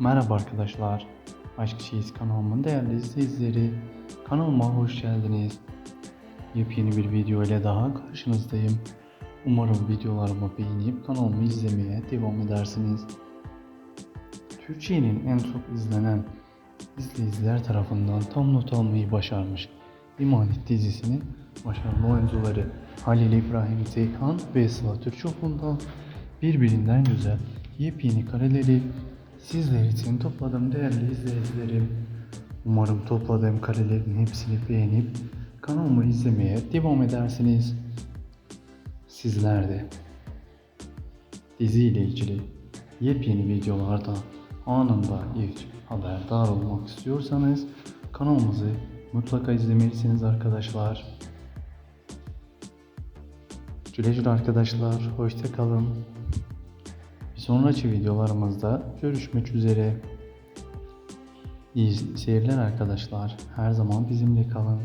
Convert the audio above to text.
Merhaba arkadaşlar. Aşk Şiiz kanalımın değerli izleyicileri. Kanalıma hoş geldiniz. Yepyeni bir video ile daha karşınızdayım. Umarım videolarımı beğenip kanalımı izlemeye devam edersiniz. Türkiye'nin en çok izlenen izleyiciler tarafından tam not almayı başarmış İmanet dizisinin başarılı oyuncuları Halil İbrahim Zeyhan ve Sıla Türkoğlu'ndan birbirinden güzel yepyeni kareleri sizler için topladım değerli izleyicilerim. Umarım topladığım karelerin hepsini beğenip kanalımı izlemeye devam edersiniz. Sizler de dizi ile ilgili yepyeni videolarda anında ilk haberdar olmak istiyorsanız kanalımızı mutlaka izlemelisiniz arkadaşlar. Güle güle arkadaşlar. Hoşça kalın. Sonraki videolarımızda görüşmek üzere. İyi seyirler arkadaşlar. Her zaman bizimle kalın.